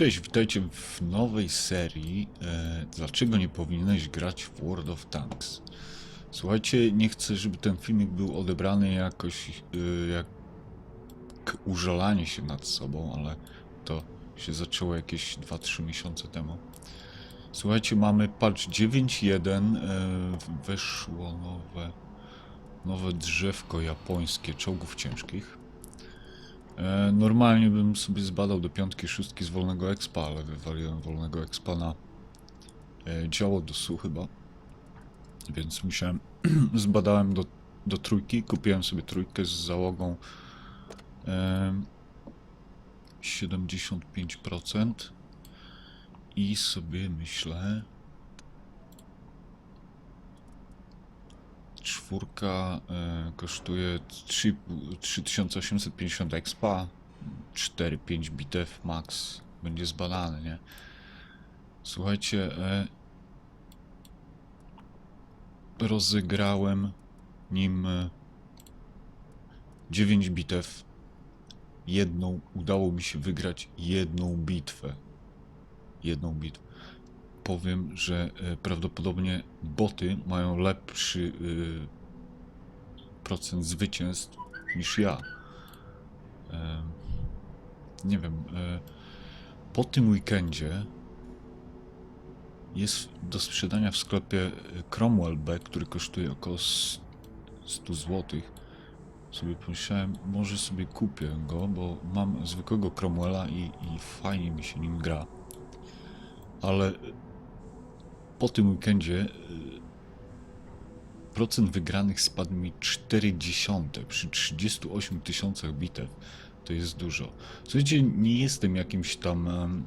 Cześć, witajcie w nowej serii e, Dlaczego nie powinieneś grać w World of Tanks? Słuchajcie, nie chcę, żeby ten filmik był odebrany jakoś e, jak użalanie się nad sobą, ale to się zaczęło jakieś 2-3 miesiące temu. Słuchajcie, mamy patch 9.1, e, weszło nowe, nowe drzewko japońskie czołgów ciężkich. E, Normalnie bym sobie zbadał do piątki, szóstki z wolnego expa, ale wywaliłem wolnego expa na e, działo do SU chyba. Więc musiałem, zbadałem do, do trójki, kupiłem sobie trójkę z załogą e, 75% i sobie myślę Czwórka e, kosztuje 3 3850 expa, 4-5 bitew max. Będzie zbadany, nie? Słuchajcie, e, rozegrałem nim e, 9 bitew. Jedną, udało mi się wygrać jedną bitwę. Jedną bitwę powiem, że e, prawdopodobnie boty mają lepszy y, procent zwycięstw niż ja. E, nie wiem. E, po tym weekendzie jest do sprzedania w sklepie Cromwell B, który kosztuje około 100 zł. Sobie pomyślałem, może sobie kupię go, bo mam zwykłego Cromwella i, i fajnie mi się nim gra. Ale po tym weekendzie y, procent wygranych spadł mi 40 przy 38 tysiącach bitew. To jest dużo. Słuchajcie, nie jestem jakimś tam em,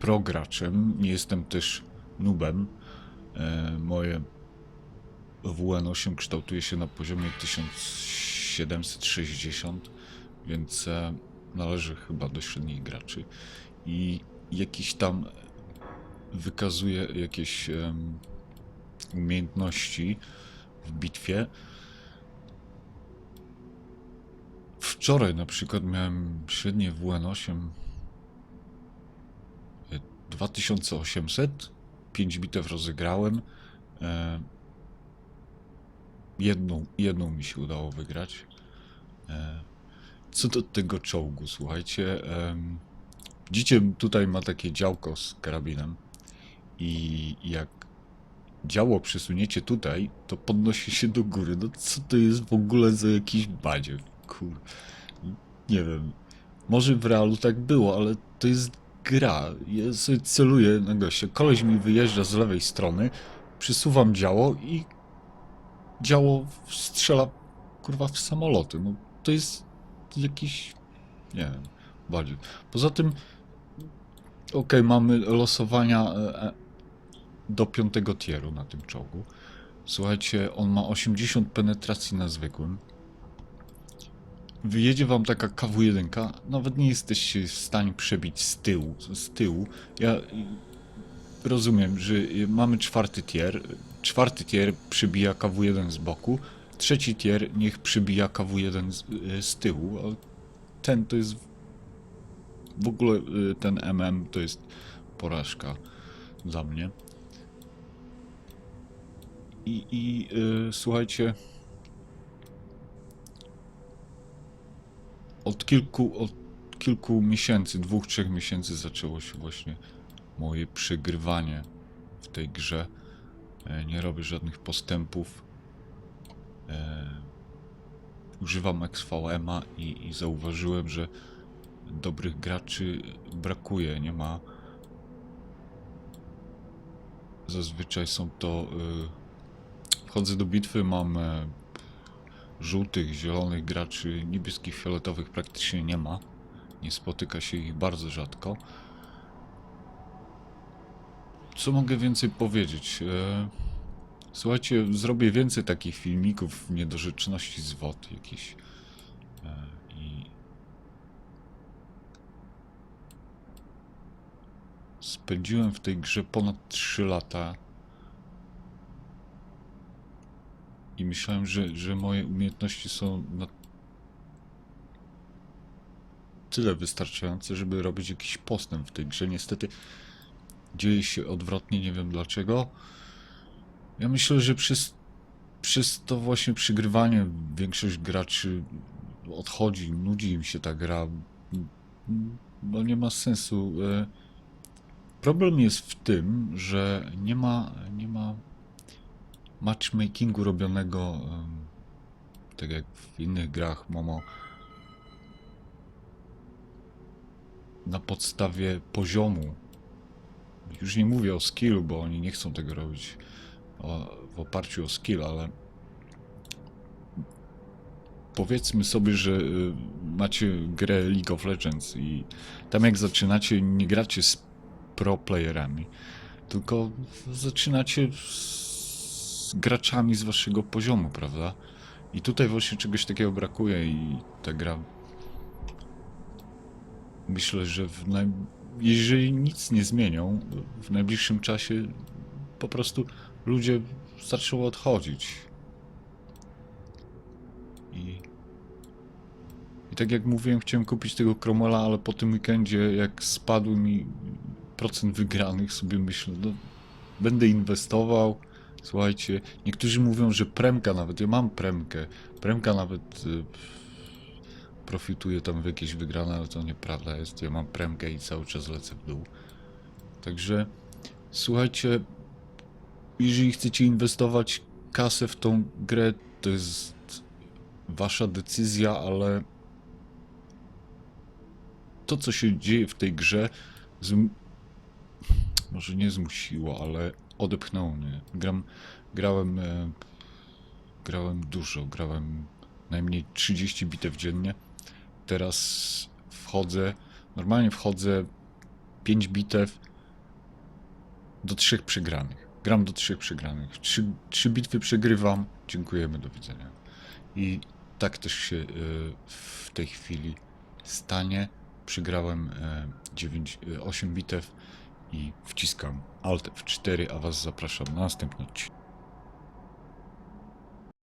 prograczem, nie jestem też nubem. E, moje WN8 kształtuje się na poziomie 1760, więc e, należy chyba do średnich graczy. I jakiś tam wykazuje jakieś em, umiejętności w bitwie. Wczoraj na przykład miałem średnie WN8 e, 2800, 5 bitew rozegrałem. E, jedną, jedną mi się udało wygrać. E, co do tego czołgu, słuchajcie. em, Widzicie, tutaj ma takie działko z karabinem i jak działo przesuniecie tutaj, to podnosi się do góry. No co to jest w ogóle za jakiś badziew? Kur... Nie wiem. Może w realu tak było, ale to jest gra. Ja sobie celuję na gościa. Koleś mi wyjeżdża z lewej strony, przysuwam działo i działo strzela kurwa w samoloty. No to jest jakiś... nie wiem, badziew. Poza tym Okej, mamy losowania e, e, do piątego tieru na tym czołgu. Słuchajcie, on ma 80 penetracji na zwykłym. Wyjedzie wam taka KW1, nawet nie jesteście w stanie przebić z tyłu. Z tyłu. Ja rozumiem, że mamy czwarty tier. Czwarty tier przybija KW1 z boku. Trzeci tier niech przybija KW1 z, z tyłu. A ten to jest w ogóle y, ten MM to jest porażka dla mnie. I, i y, słuchajcie, od kilku, od kilku miesięcy, dwóch, trzech miesięcy zaczęło się właśnie moje przegrywanie w tej grze. E, Nie robię żadnych postępów. E, Używam XVM-a i, i zauważyłem, że dobrych graczy brakuje, nie ma. Zazwyczaj są to. Y, wchodzę do bitwy, mam żółtych, zielonych graczy, niebieskich, fioletowych praktycznie nie ma. Nie spotyka się ich bardzo rzadko. Co mogę więcej powiedzieć? E, słuchajcie, zrobię więcej takich filmików niedorzeczności z WOT jakichś. E, I Spędziłem w tej grze ponad 3 lata. I myślałem, że, że moje umiejętności są na tyle wystarczające, żeby robić jakiś postęp w tej grze. Niestety dzieje się odwrotnie, nie wiem dlaczego. Ja myślę, że przez, przez to właśnie przygrywanie większość graczy odchodzi, nudzi im się ta gra, bo nie ma sensu. E, Problem jest w tym, że nie ma matchmakingu robionego tak jak w innych grach Momo na podstawie poziomu. Już nie mówię o skillu, bo oni nie chcą tego robić w oparciu o skill, ale powiedzmy sobie, że y, macie grę League of Legends i tam jak zaczynacie, nie gracie z pro playerami, tylko zaczynacie z graczami z waszego poziomu, prawda? I tutaj właśnie czegoś takiego brakuje i ta gra myślę, że w naj... jeżeli nic nie zmienią w najbliższym czasie po prostu ludzie zaczną odchodzić. I i tak jak mówiłem, chciałem kupić tego Cromwella, ale po tym weekendzie, jak spadł mi procent wygranych, sobie myślę, no, będę inwestował. Słuchajcie, niektórzy mówią, że premka nawet, ja mam premkę, premka nawet y, profituje tam w jakieś wygrane, ale to nieprawda jest. Ja mam premkę i cały czas lecę w dół. Także słuchajcie, jeżeli chcecie inwestować kasę w tą grę, to jest wasza decyzja, ale to, co się dzieje w tej grze, może nie zmusiło, ale odepchnęło mnie. Gram, grałem, e, grałem dużo, grałem najmniej 30 bitew dziennie. Teraz wchodzę, normalnie wchodzę 5 bitew do trzech przegranych. Gram do trzech przegranych. Trzy, trzy bitwy przegrywam. Dziękujemy, do widzenia. I tak też się y, w tej chwili stanie. Przegrałem e, 9, e, 8 bitew i wciskam Alt F4, a Was zapraszam na następny odcinek.